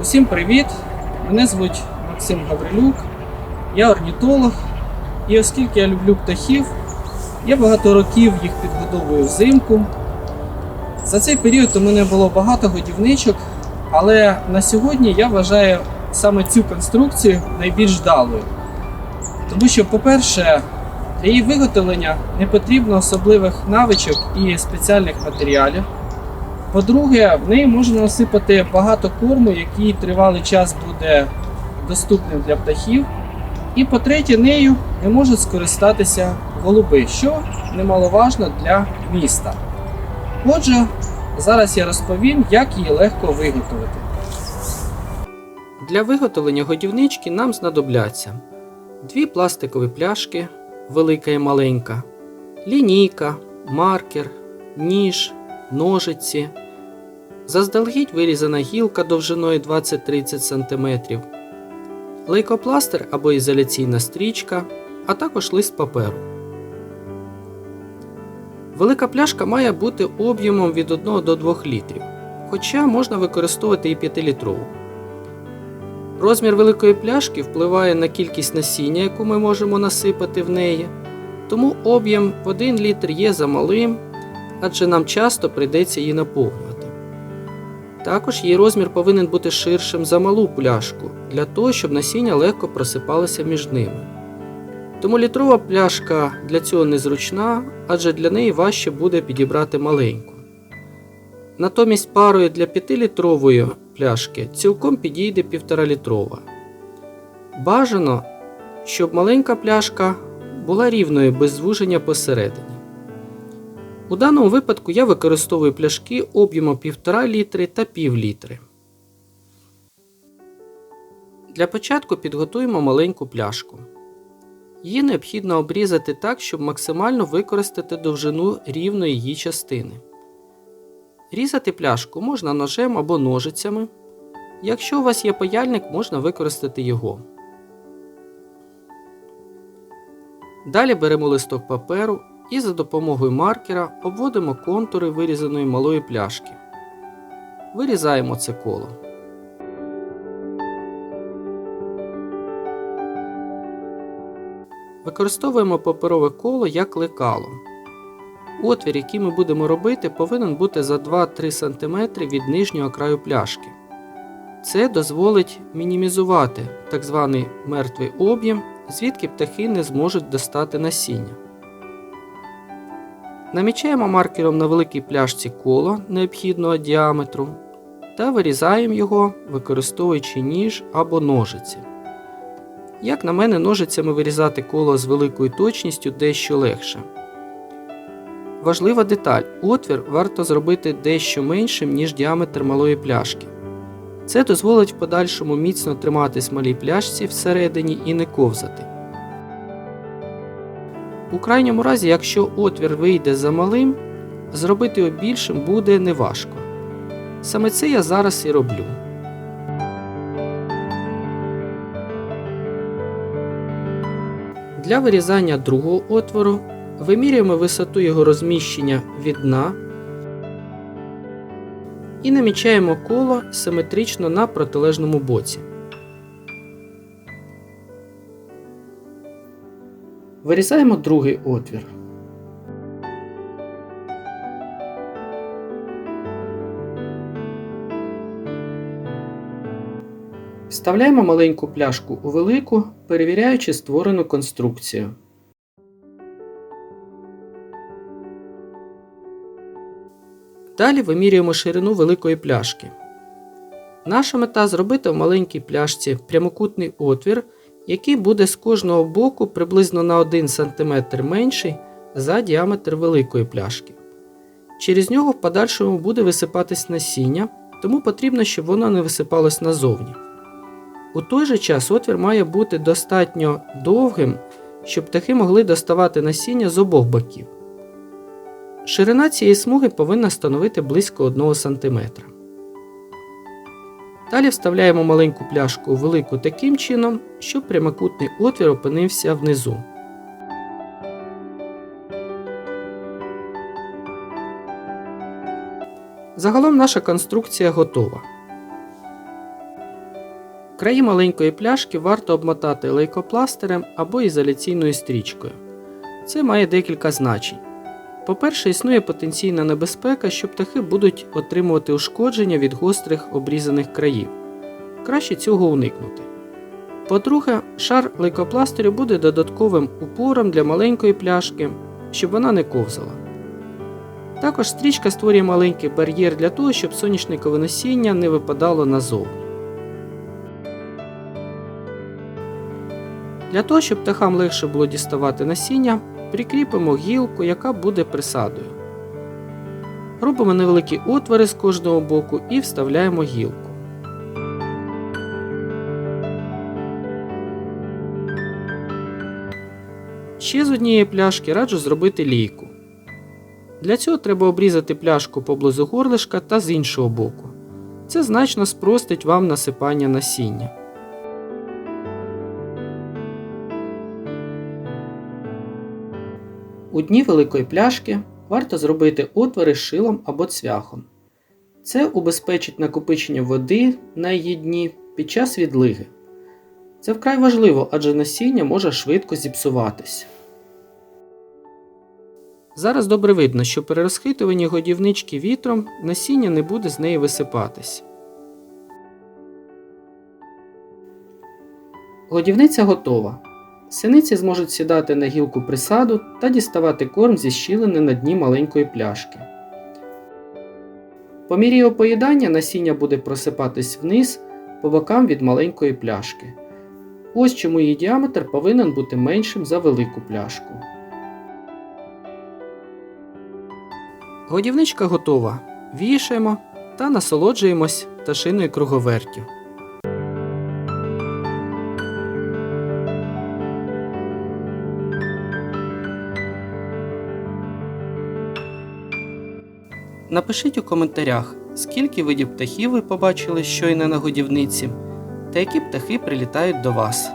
Усім привіт! Мене звуть Максим Гаврилюк, я орнітолог. І оскільки я люблю птахів, я багато років їх підгодовую взимку. За цей період у мене було багато годівничок, але на сьогодні я вважаю саме цю конструкцію найбільш вдалою. Тому що, по-перше, для її виготовлення не потрібно особливих навичок і спеціальних матеріалів. По-друге, в неї можна насипати багато корму, який тривалий час буде доступним для птахів. І по-третє, нею не можуть скористатися голуби, що немаловажно для міста. Отже, зараз я розповім, як її легко виготовити. Для виготовлення годівнички нам знадобляться дві пластикові пляшки, велика і маленька, лінійка, маркер, ніж, ножиці, заздалегідь вирізана гілка довжиною 20-30 см, лейкопластир або ізоляційна стрічка, а також лист паперу. Велика пляшка має бути об'ємом від 1 до 2 літрів, хоча можна використовувати і 5-літрову. Розмір великої пляшки впливає на кількість насіння, яку ми можемо насипати в неї, тому об'єм в 1 літр є замалим, адже нам часто прийдеться її наповнювати. Також її розмір повинен бути ширшим за малу пляшку, для того, щоб насіння легко просипалося між ними. Тому літрова пляшка для цього незручна, адже для неї важче буде підібрати маленьку. Натомість парою для 5-літрової пляшки цілком підійде 1,5-літрова. Бажано, щоб маленька пляшка була рівною без звуження посередині. У даному випадку я використовую пляшки об'ємом 1,5 літри та пів літри. Для початку підготуємо маленьку пляшку. Її необхідно обрізати так, щоб максимально використати довжину рівної її частини. Різати пляшку можна ножем або ножицями. Якщо у вас є паяльник, можна використати його. Далі беремо листок паперу і за допомогою маркера обводимо контури вирізаної малої пляшки. Вирізаємо це коло. Використовуємо паперове коло як лекало. Отвір, який ми будемо робити, повинен бути за 2-3 см від нижнього краю пляшки. Це дозволить мінімізувати так званий мертвий об'єм, звідки птахи не зможуть достати насіння. Намічаємо маркером на великій пляшці коло необхідного діаметру та вирізаємо його, використовуючи ніж або ножиці. Як на мене, ножицями вирізати коло з великою точністю дещо легше. Важлива деталь: отвір варто зробити дещо меншим, ніж діаметр малої пляшки. Це дозволить в подальшому міцно триматись малій пляшці всередині і не ковзати. У крайньому разі, якщо отвір вийде за малим, зробити його більшим буде неважко. Саме це я зараз і роблю. Для вирізання другого отвору вимірюємо висоту його розміщення від дна і намічаємо коло симетрично на протилежному боці. Вирізаємо другий отвір. Вставляємо маленьку пляшку у велику, перевіряючи створену конструкцію. Далі вимірюємо ширину великої пляшки. Наша мета зробити в маленькій пляшці прямокутний отвір, який буде з кожного боку приблизно на 1 см менший за діаметр великої пляшки. Через нього в подальшому буде висипатись насіння, тому потрібно, щоб воно не висипалось назовні. У той же час отвір має бути достатньо довгим, щоб птахи могли доставати насіння з обох боків. Ширина цієї смуги повинна становити близько 1 см. Далі вставляємо маленьку пляшку у велику таким чином, щоб прямокутний отвір опинився внизу. Загалом наша конструкція готова. Краї маленької пляшки варто обмотати лейкопластирем або ізоляційною стрічкою. Це має декілька значень. По-перше, існує потенційна небезпека, що птахи будуть отримувати ушкодження від гострих обрізаних країв. Краще цього уникнути. По-друге, шар лейкопластирю буде додатковим упором для маленької пляшки, щоб вона не ковзала. Також стрічка створює маленький бар'єр для того, щоб соняшникове насіння не випадало назовні. Для того, щоб птахам легше було діставати насіння, прикріпимо гілку, яка буде присадою. Робимо невеликі отвори з кожного боку і вставляємо гілку. Ще з однієї пляшки раджу зробити лійку. Для цього треба обрізати пляшку поблизу горлишка та з іншого боку. Це значно спростить вам насипання насіння. У дні великої пляшки варто зробити отвори шилом або цвяхом. Це убезпечить накопичення води на її дні під час відлиги. Це вкрай важливо, адже насіння може швидко зіпсуватись. Зараз добре видно, що при розхитуванні годівнички вітром насіння не буде з неї висипатись. Годівниця готова. Синиці зможуть сідати на гілку присаду та діставати корм зі щілини на дні маленької пляшки. По мірі його насіння буде просипатись вниз по бокам від маленької пляшки. Ось чому її діаметр повинен бути меншим за велику пляшку. Годівничка готова. Вішаємо та насолоджуємось пташиною круговертю. Напишіть у коментарях, скільки видів птахів ви побачили щойно на годівниці, та які птахи прилітають до вас.